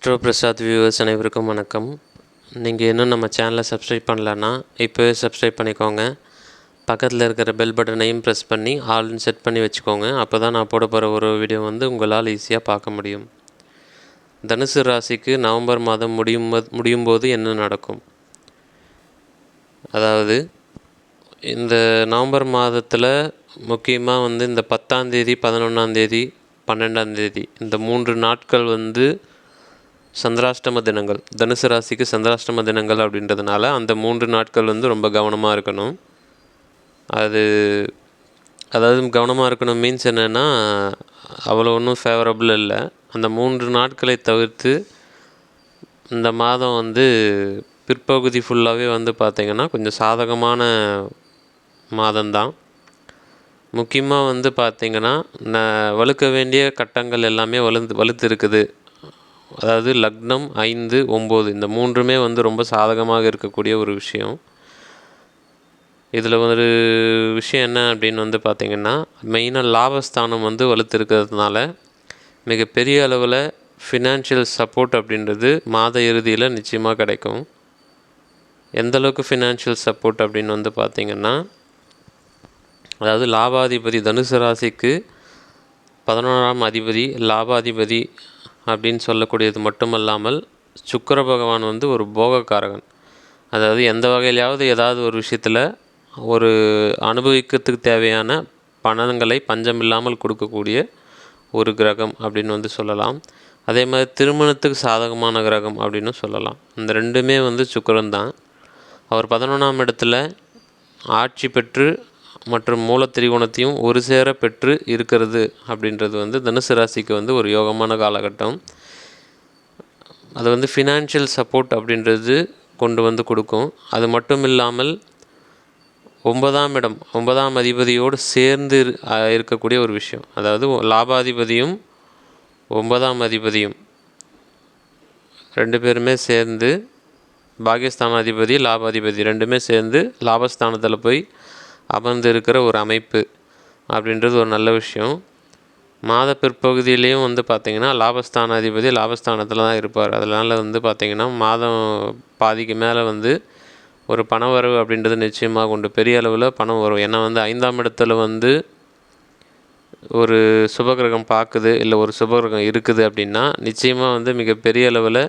Astro Prasad viewers அனைவருக்கும் வணக்கம். நீங்கள் இன்னும் நம்ம சேனலை சப்ஸ்கிரைப் பண்ணலன்னா இப்போவே சப்ஸ்கிரைப் பண்ணிக்கோங்க. பக்கத்தில் இருக்கிற பெல் பட்டனையும் ப்ரெஸ் பண்ணி ஆல்னு செட் பண்ணி வச்சுக்கோங்க. அப்போ தான் நான் போட போகிற ஒரு வீடியோ வந்து உங்களால் ஈஸியாக பார்க்க முடியும். தனுசு ராசிக்கு நவம்பர் மாதம் முடியும் முடியும் போது என்ன நடக்கும்? அதாவது இந்த நவம்பர் மாதத்தில் முக்கியமாக வந்து இந்த பத்தாந்தேதி பதினொன்றாந்தேதி பன்னெண்டாந்தேதி இந்த மூன்று நாட்கள் வந்து சந்திராஷ்டம தினங்கள். தனுசு ராசிக்கு சந்திராஷ்டம தினங்கள் அப்படின்றதுனால அந்த மூன்று நாட்கள் வந்து ரொம்ப கவனமாக இருக்கணும். அது அதாவது கவனமாக இருக்கணும் மீன்ஸ் என்னென்னா அவ்வளோ ஒன்றும் ஃபேவரபிள் இல்லை. அந்த மூன்று நாட்களை தவிர்த்து இந்த மாதம் வந்து பிற்பகுதி ஃபுல்லாகவே வந்து பார்த்திங்கன்னா கொஞ்சம் சாதகமான மாதம்தான். முக்கியமாக வந்து பார்த்திங்கன்னா ந- வலுக்க வேண்டிய கட்டங்கள் எல்லாமே வலுந்து வலுத்து இருக்குது அதாவது லக்னம் ஐந்து ஒம்பது. இந்த மூன்றுமே வந்து ரொம்ப சாதகமாக இருக்கக்கூடிய ஒரு விஷயம். இதில் ஒரு விஷயம் என்ன அப்படின்னு வந்து பார்த்திங்கன்னா மெயினாக லாபஸ்தானம் வந்து வலுத்திருக்கிறதுனால மிகப்பெரிய அளவில் ஃபினான்ஷியல் சப்போர்ட் அப்படின்றது மாத இறுதியில் நிச்சயமாக கிடைக்கும். எந்தளவுக்கு ஃபினான்ஷியல் சப்போர்ட் அப்படின்னு வந்து பார்த்திங்கன்னா அதாவது லாபாதிபதி தனுசு ராசிக்கு பதினோராம் அதிபதி லாபாதிபதி அப்படின்னு சொல்லக்கூடியது மட்டுமல்லாமல் சுக்கிர பகவான் வந்து ஒரு போகக்காரகன். அதாவது எந்த வகையிலையாவது ஏதாவது ஒரு விஷயத்தில் ஒரு அனுபவிக்கிறதுக்கு தேவையான பணங்களை பஞ்சம் இல்லாமல் கொடுக்கக்கூடிய ஒரு கிரகம் அப்படின்னு வந்து சொல்லலாம். அதே மாதிரி திருமணத்துக்கு சாதகமான கிரகம் அப்படின்னு சொல்லலாம். இந்த ரெண்டுமே வந்து சுக்கிரன் தான் அவர் பதினொன்றாம் இடத்துல ஆட்சி பெற்று மற்றும் மூல திரிகோணத்தையும் ஒரு சேர பெற்று இருக்கிறது அப்படின்றது வந்து தனுசு ராசிக்கு வந்து ஒரு யோகமான காலகட்டம். அது வந்து ஃபினான்ஷியல் சப்போர்ட் அப்படின்றது கொண்டு வந்து கொடுக்கும். அது மட்டும் இல்லாமல் ஒன்பதாம் இடம் ஒன்பதாம் அதிபதியோடு சேர்ந்து இருக்கக்கூடிய ஒரு விஷயம். அதாவது லாபாதிபதியும் ஒன்பதாம் அதிபதியும் ரெண்டு பேருமே சேர்ந்து பாகிஸ்தானாதிபதி லாபாதிபதி ரெண்டுமே சேர்ந்து லாபஸ்தானத்தில் போய் அமர்ந்து இருக்கிற ஒரு அமைப்பு அப்படின்றது ஒரு நல்ல விஷயம். மாத பிற்பகுதியிலையும் வந்து பார்த்திங்கன்னா லாபஸ்தானாதிபதி லாபஸ்தானத்தில் தான் இருப்பார். அதனால் வந்து பார்த்திங்கன்னா மாதம் பாதிக்கு மேலே வந்து ஒரு பண வரவு அப்படின்றது நிச்சயமாக உண்டு பெரிய அளவில் பணம் வரும். ஏன்னா வந்து ஐந்தாம் இடத்துல வந்து ஒரு சுபகிரகம் பார்க்குது இல்லை ஒரு சுபகிரகம் இருக்குது அப்படின்னா நிச்சயமாக வந்து மிகப்பெரிய அளவில்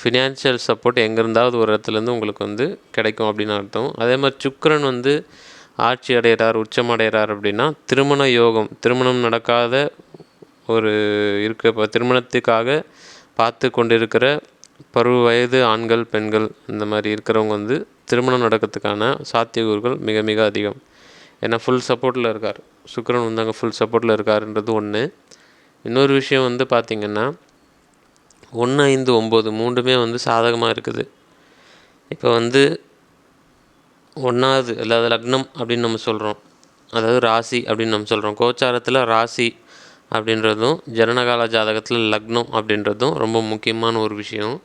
ஃபினான்ஷியல் சப்போர்ட் எங்கேருந்தாவது ஒரு இடத்துலேருந்து உங்களுக்கு வந்து கிடைக்கும் அப்படின்னு அர்த்தம். அதே மாதிரி சுக்கரன் வந்து ஆட்சி அடைகிறார் உச்சம் அடைகிறார் அப்படின்னா திருமண யோகம் திருமணம் நடக்காத ஒரு இருக்க திருமணத்துக்காக பார்த்து கொண்டிருக்கிற பருவ வயது ஆண்கள் பெண்கள் இந்த மாதிரி இருக்கிறவங்க வந்து திருமணம் நடக்கிறதுக்கான சாத்தியக்கூறுகள் மிக மிக அதிகம். ஏன்னா ஃபுல் சப்போர்ட்டில் இருக்கார். சுக்கரன் வந்து அங்கே ஃபுல் சப்போர்ட்டில் இருக்காருன்றது ஒன்று இன்னொரு விஷயம் வந்து பார்த்திங்கன்னா ஒன்று ஐந்து ஒம்பது மூன்றுமே வந்து சாதகமாக இருக்குது. இப்போ வந்து ஒன்றாவது அதாவது லக்னம் அப்படின்னு நம்ம சொல்கிறோம் அதாவது ராசி அப்படின்னு நம்ம சொல்கிறோம் கோச்சாரத்தில் ராசி அப்படின்றதும் ஜனனகால ஜாதகத்தில் லக்னம் அப்படின்றதும் ரொம்ப முக்கியமான ஒரு விஷயம்.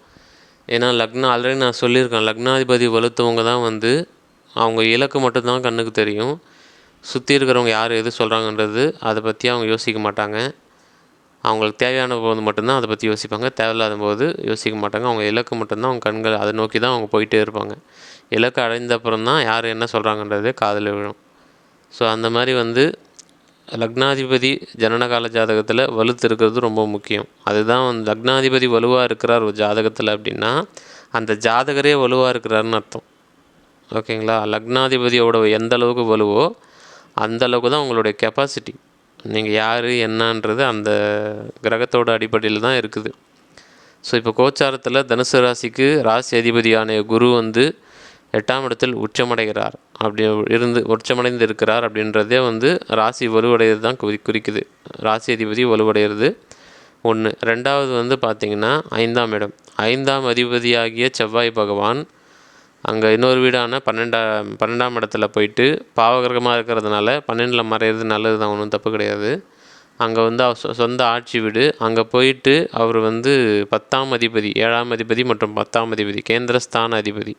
ஏன்னா லக்னம் ஆல்ரெடி நான் சொல்லியிருக்கேன். லக்னாதிபதி வலுத்தவங்க தான் வந்து அவங்க இலக்கு மட்டும்தான் கண்ணுக்கு தெரியும். சுற்றி இருக்கிறவங்க யார் எது சொல்கிறாங்கன்றது அதை பற்றி அவங்க யோசிக்க மாட்டாங்க. அவங்களுக்கு தேவையான போது மட்டும்தான் அதை பற்றி யோசிப்பாங்க. தேவையில்லாத போது யோசிக்க மாட்டாங்க. அவங்க இலக்கு மட்டும்தான் அவங்க கண்கள் அதை நோக்கி தான் அவங்க போயிட்டே இருப்பாங்க. இலக்கு அடைந்த அப்புறம் தான் யார் என்ன சொல்கிறாங்கன்றதே காதில் விழும். ஸோ அந்த மாதிரி வந்து லக்னாதிபதி ஜனனகால ஜாதகத்தில் வலுத்து இருக்கிறது ரொம்ப முக்கியம். அதுதான் வந்து லக்னாதிபதி வலுவாக இருக்கிறார் ஒரு ஜாதகத்தில் அப்படின்னா அந்த ஜாதகரே வலுவாக இருக்கிறாருன்னு அர்த்தம். ஓகேங்களா? லக்னாதிபதியோட எந்த அளவுக்கு வலுவோ அந்த அளவுக்கு தான் உங்களுடைய கெப்பாசிட்டி நீங்கள் யார் என்னன்றது அந்த கிரகத்தோட அடிப்படையில் தான் இருக்குது. ஸோ இப்போ கோச்சாரத்தில் தனுசு ராசிக்கு ராசி அதிபதியான குரு வந்து எட்டாம் இடத்தில் உச்சமடைகிறார். அப்படி இருந்து உச்சமடைந்து இருக்கிறார் அப்படின்றதே வந்து ராசி வலுவடைகிறது தான் குறி குறிக்குது. ராசி அதிபதி வலுவடைகிறது ஒன்று ரெண்டாவது வந்து பார்த்திங்கன்னா ஐந்தாம் இடம். ஐந்தாம் அதிபதியாகிய செவ்வாய் பகவான் அங்கே இன்னொரு வீடான பன்னெண்டாம் பன்னெண்டாம் இடத்துல போயிட்டு பாவகிரகமாக இருக்கிறதுனால பன்னெண்டில் மறையிறது நல்லது தான் ஒன்றும் தப்பு கிடையாது. அங்கே வந்து அவர் சொ- சொந்த ஆட்சி வீடு. அங்கே போயிட்டு அவர் வந்து பத்தாம் அதிபதி ஏழாம் அதிபதி மற்றும் பத்தாம் அதிபதி கேந்திரஸ்தான அதிபதி.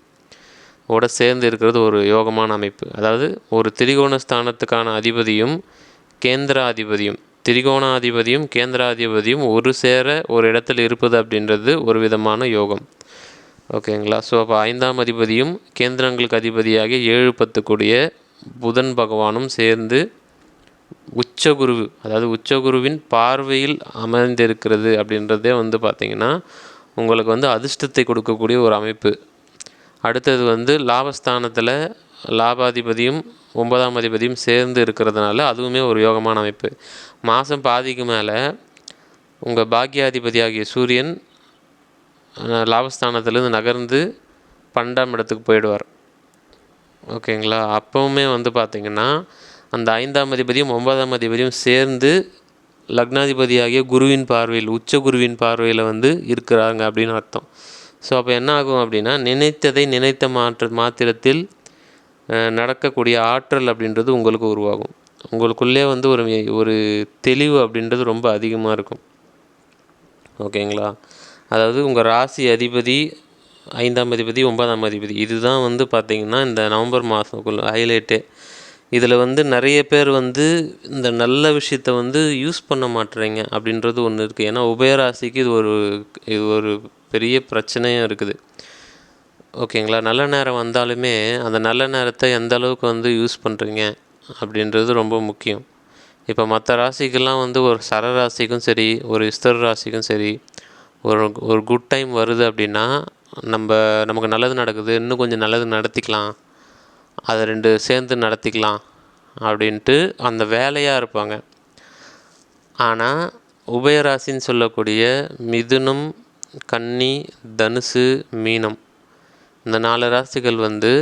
ஓட சேர்ந்து இருக்கிறது ஒரு யோகமான அமைப்பு. அதாவது ஒரு திரிகோண ஸ்தானத்துக்கான அதிபதியும் கேந்திராதிபதியும் திரிகோணாதிபதியும் கேந்திராதிபதியும் ஒரு சேர ஒரு இடத்தில் இருப்பது அப்படின்றது ஒரு விதமான யோகம். ஓகேங்களா? ஸோ அப்போ ஐந்தாம் அதிபதியும் கேந்திரங்களுக்கு அதிபதியாகிய ஏழு பத்து கூடிய புதன் பகவானும் சேர்ந்து உச்சகுரு அதாவது உச்சகுருவின் பார்வையில் அமர்ந்திருக்கிறது அப்படின்றதே வந்து பார்த்திங்கன்னா உங்களுக்கு வந்து அதிர்ஷ்டத்தை கொடுக்கக்கூடிய ஒரு அமைப்பு. அடுத்தது வந்து லாபஸ்தானத்தில் லாபாதிபதியும் ஒன்பதாம் அதிபதியும் சேர்ந்து இருக்கிறதுனால அதுவுமே ஒரு யோகமான அமைப்பு. மாதம் பாதிக்கு மேலே உங்கள் பாக்கியாதிபதி ஆகிய சூரியன் லாபஸ்தானத்துலேருந்து லாபஸ்தானத்திலேருந்து நகர்ந்து பன்னெண்டாம் இடத்துக்கு போயிடுவார். ஓகேங்களா? அப்போவுமே வந்து பார்த்திங்கன்னா அந்த ஐந்தாம் அதிபதியும் ஒன்பதாம் அதிபதியும் சேர்ந்து லக்னாதிபதியாகிய குருவின் பார்வையில் உச்ச குருவின் பார்வையில் வந்து இருக்கிறாங்க அப்படின்னு அர்த்தம். ஸோ அப்போ என்ன ஆகும் அப்படின்னா நினைத்ததை நினைத்த மாற்ற மாத்திரத்தில் நடக்கக்கூடிய ஆற்றல் அப்படின்றது உங்களுக்கு உருவாகும். உங்களுக்குள்ளே வந்து ஒரு ஒரு தெளிவு அப்படின்றது ரொம்ப அதிகமாக இருக்கும். ஓகேங்களா? அதாவது உங்கள் ராசி அதிபதி ஐந்தாம் அதிபதி ஒன்பதாம் அதிபதி இதுதான் வந்து பார்த்திங்கன்னா இந்த நவம்பர் மாதத்துக்குள்ள ஹைலைட்டே இதில் வந்து நிறைய பேர் வந்து இந்த நல்ல விஷயத்த வந்து யூஸ் பண்ண மாட்டுறீங்க அப்படின்றது ஒன்று இருக்குது ஏன்னா உபயராசிக்கு இது ஒரு இது ஒரு பெரிய பிரச்சனையும் இருக்குது. ஓகேங்களா? நல்ல நேரம் வந்தாலுமே அந்த நல்ல நேரத்தை எந்த அளவுக்கு வந்து யூஸ் பண்ணுறீங்க அப்படின்றது ரொம்ப முக்கியம். இப்போ மற்ற ராசிக்கெல்லாம் வந்து ஒரு சர ராசிக்கும் சரி ஒரு இஸ்தர் ராசிக்கும் சரி ஒரு ஒரு குட் டைம் வருது அப்படின்னா நம்ம நமக்கு நல்லது நடக்குது இன்னும் கொஞ்சம் நல்லது நடத்திக்கலாம். அதை ரெண்டு சேர்ந்து நடத்திக்கலாம் அப்படின்ட்டு அந்த வேலையாக இருப்பாங்க. ஆனால் உபயராசின்னு சொல்லக்கூடிய மிதுனம் கன்னி தனுசு மீனம். இந்த நாலு ராசிகள் வந்து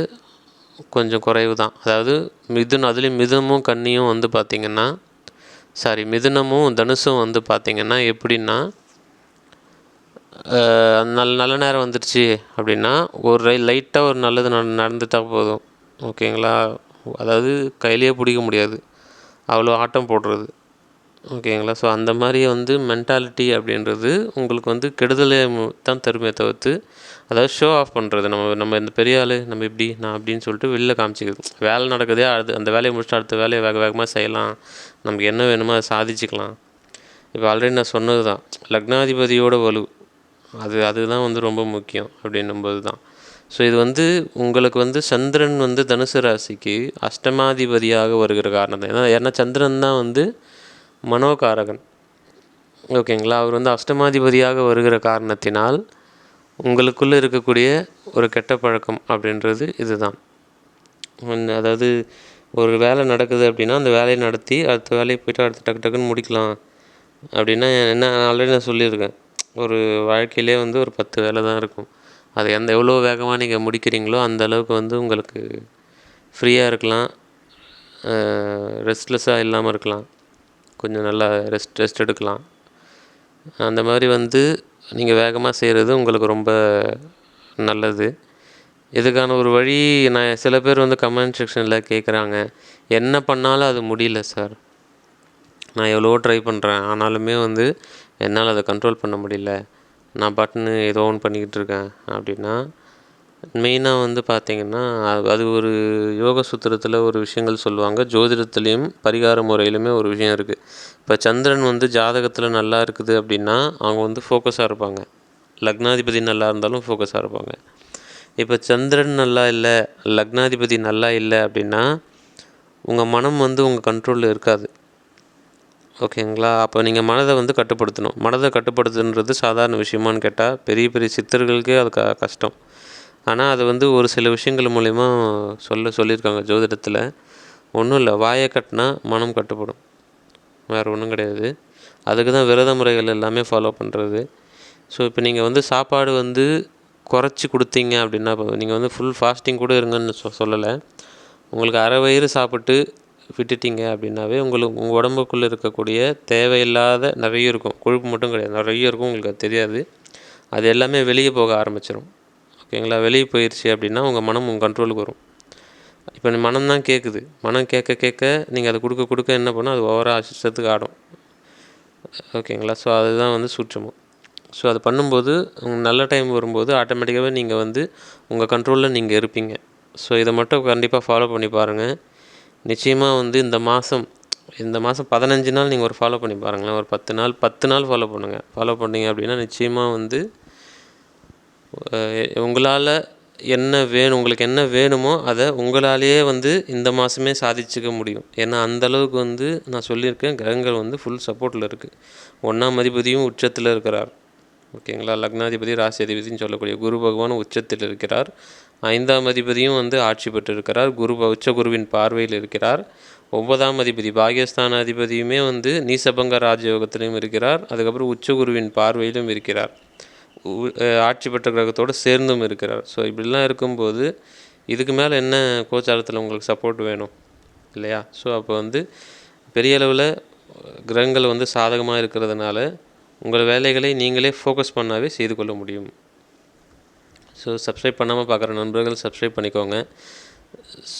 கொஞ்சம் குறைவு தான் அதாவது மிதுன் அதுலேயும் மிதுனமும் கன்னியும் வந்து பார்த்திங்கன்னா சாரி மிதுனமும் தனுசும் வந்து பார்த்திங்கன்னா எப்படின்னா நல் நல்ல நல்ல நேரம் வந்துடுச்சு அப்படின்னா ஒரு ரை லைட்டாக ஒரு நல்லது நடந்துட்டால் போதும். ஓகேங்களா அதாவது கையிலேயே பிடிக்க முடியாது. அவ்வளோ ஆட்டம் போடுறது. ஓகேங்களா? ஸோ அந்த மாதிரி வந்து மென்டாலிட்டி அப்படின்றது உங்களுக்கு வந்து கெடுதலை தான் தருமே தவிர்த்து அதாவது ஷோ ஆஃப் பண்ணுறது நம்ம நம்ம இந்த பெரிய ஆள் நம்ம இப்படி நான் அப்படின்னு சொல்லிட்டு வெளில காமிச்சிக்கிறது. வேலை நடக்குதே அது அந்த வேலையை முடிச்சுட்டு அடுத்த வேலையை வேக வேகமாக செய்யலாம். நமக்கு என்ன வேணுமோ அதை சாதிச்சுக்கலாம். இப்போ ஆல்ரெடி நான் சொன்னது தான் லக்னாதிபதியோட வலு. அது அதுதான் வந்து ரொம்ப முக்கியம் அப்படின்னும்போது தான் ஸோ இது வந்து உங்களுக்கு வந்து சந்திரன் வந்து தனுசு ராசிக்கு அஷ்டமாதிபதியாக வருகிற காரணம் ஏன்னா ஏன்னா சந்திரன் தான் வந்து மனோகாரகன். ஓகேங்களா? அவர் வந்து அஷ்டமாதிபதியாக வருகிற காரணத்தினால் உங்களுக்குள்ளே இருக்கக்கூடிய ஒரு கெட்ட பழக்கம் அப்படின்றது இதுதான். அதாவது ஒரு வேலை நடக்குது அப்படின்னா அந்த வேலையை நடத்தி அடுத்த வேலையை போய்ட்டு அடுத்து டக்கு டக்குன்னு முடிக்கலாம். அப்படின்னா என்ன ஆல்ரெடி நான் சொல்லியிருக்கேன். ஒரு வாழ்க்கையிலே வந்து ஒரு பத்து வேலை தான் இருக்கும். அது எந்த எவ்வளோ வேகமாக நீங்கள் முடிக்கிறீங்களோ அந்த அளவுக்கு வந்து உங்களுக்கு ஃப்ரீயாக இருக்கலாம். ரெஸ்ட்லெஸ்ஸாக இல்லாமல் இருக்கலாம். கொஞ்சம் நல்லா ரெஸ்ட் ரெஸ்ட் எடுக்கலாம். அந்த மாதிரி வந்து நீங்கள் வேகமாக செய்கிறது உங்களுக்கு ரொம்ப நல்லது. இதுக்கான ஒரு வழி நான் சில பேர் வந்து கமெண்ட் செக்ஷனில் கேட்குறாங்க என்ன பண்ணாலும் அது முடியல சார் நான் எவ்வளோ ட்ரை பண்ணுறேன் ஆனாலுமே வந்து என்னால் அதை கண்ட்ரோல் பண்ண முடியல. நான் பட்டுன்னு ஏதோ ஒன்று பண்ணிக்கிட்டு இருக்கேன். அப்படின்னா மெயினாக வந்து பார்த்தீங்கன்னா அது அது ஒரு யோக சூத்திரத்தில் ஒரு விஷயங்கள் சொல்லுவாங்க. ஜோதிடத்துலேயும் பரிகார முறையிலுமே ஒரு விஷயம் இருக்குது இப்போ சந்திரன் வந்து ஜாதகத்தில் நல்லா இருக்குது அப்படின்னா அவங்க வந்து ஃபோக்கஸாக இருப்பாங்க. லக்னாதிபதி நல்லா இருந்தாலும் ஃபோக்கஸாக இருப்பாங்க. இப்போ சந்திரன் நல்லா இல்லை லக்னாதிபதி நல்லா இல்லை அப்படின்னா உங்கள் மனம் வந்து உங்கள் கண்ட்ரோலில் இருக்காது. ஓகேங்களா? அப்போ நீங்கள் மனதை வந்து கட்டுப்படுத்தணும். மனதை கட்டுப்படுத்துன்றது சாதாரண விஷயமான்னு கேட்டால் பெரிய பெரிய சித்தர்களுக்கே அது க கஷ்டம். ஆனால் அது வந்து ஒரு சில விஷயங்கள் மூலிமா சொல்ல சொல்லியிருக்காங்க ஜோதிடத்தில். ஒன்றும் இல்லை வாயை கட்டினா மனம் கட்டுப்படும். வேறு ஒன்றும் கிடையாது. அதுக்கு தான் விரத முறைகள் எல்லாமே ஃபாலோ பண்ணுறது ஸோ இப்போ நீங்கள் வந்து சாப்பாடு வந்து குறைச்சி கொடுத்தீங்க அப்படின்னா நீங்கள் வந்து ஃபுல் ஃபாஸ்டிங் கூட இருங்கன்னு சொ சொல்லலை. உங்களுக்கு அரை வயிறு சாப்பிட்டு விட்டுட்டீங்க அப்படின்னாவே உங்களுக்கு உங்கள் உடம்புக்குள்ளே இருக்கக்கூடிய தேவையில்லாத நிறைய இருக்கும். கொழுப்பு மட்டும் கிடையாது. நிறைய இருக்கும் உங்களுக்கு அது தெரியாது. அது எல்லாமே வெளியே போக ஆரம்பிச்சிடும் ஓகேங்களா? வெளியே போயிடுச்சு அப்படின்னா உங்கள் மனம் உங்கள் கண்ட்ரோலுக்கு வரும். இப்போ மனம் தான் கேட்குது மனம் கேட்க கேட்க நீங்கள் அதை கொடுக்க கொடுக்க என்ன பண்ணும் அது ஓவராக அசிஸ்டத்துக்கு ஆடும். ஓகேங்களா? ஸோ அதுதான் வந்து சூட்சமம். ஸோ அது பண்ணும்போது நல்ல டைம் வரும்போது ஆட்டோமேட்டிக்காகவே நீங்கள் வந்து உங்கள் கண்ட்ரோலில் நீங்கள் இருப்பீங்க. ஸோ இதை மட்டும் கண்டிப்பாக ஃபாலோ பண்ணி பாருங்கள் நிச்சயமாக வந்து இந்த மாதம் இந்த மாதம் பதினஞ்சு நாள் நீங்கள் ஒரு ஃபாலோ பண்ணி பாருங்களேன். ஒரு பத்து நாள் பத்து நாள் ஃபாலோ பண்ணுங்கள் ஃபாலோ பண்ணீங்க அப்படின்னா நிச்சயமாக வந்து உங்களால் என்ன வேணும் உங்களுக்கு என்ன வேணுமோ அதை உங்களாலேயே வந்து இந்த மாதமே சாதிச்சுக்க முடியும். ஏன்னா அந்த அளவுக்கு வந்து நான் சொல்லியிருக்கேன் கிரகங்கள் வந்து ஃபுல் சப்போர்ட்டில் இருக்குது ஒன்றாம் அதிபதியும் உச்சத்தில் இருக்கிறார். ஓகேங்களா? லக்னாதிபதி ராசி அதிபதினு சொல்லக்கூடிய குரு பகவான் உச்சத்தில் இருக்கிறார். ஐந்தாம் அதிபதியும் வந்து ஆட்சி பெற்று இருக்கிறார் குரு உச்ச குருவின் பார்வையில் இருக்கிறார். ஒன்பதாம் அதிபதி பாகியஸ்தான அதிபதியுமே வந்து நீசபங்க ராஜயோகத்திலையும் இருக்கிறார். அதுக்கப்புறம் உச்ச குருவின் பார்வையிலும் இருக்கிறார். ஆட்சி பெற்ற கிரகத்தோடு சேர்ந்தும் இருக்கிறார். ஸோ இப்படிலாம் இருக்கும்போது இதுக்கு மேலே என்ன கோச்சாரத்தில் உங்களுக்கு சப்போர்ட் வேணும்? இல்லையா? ஸோ அப்போ வந்து பெரிய அளவில் கிரகங்கள் வந்து சாதகமாக இருக்கிறதுனால உங்கள் வேலைகளை நீங்களே ஃபோக்கஸ் பண்ணாவே செய்து கொள்ள முடியும். ஸோ சப்ஸ்கிரைப் பண்ணாமல் பார்க்குற நண்பர்கள் சப்ஸ்கிரைப் பண்ணிக்கோங்க.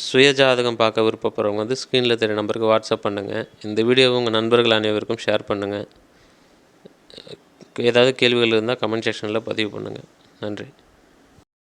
சுய ஜாதகம் பார்க்க விருப்பப்படுறவங்க வந்து ஸ்க்ரீனில் தெரிய நம்பருக்கு வாட்ஸ்அப் பண்ணுங்கள் இந்த வீடியோவை உங்கள் நண்பர்கள் அனைவருக்கும் ஷேர் பண்ணுங்கள் ஏதாவது கேள்விகள் இருந்தால் கமெண்ட் செக்ஷனில் பதிவு பண்ணுங்கள். நன்றி.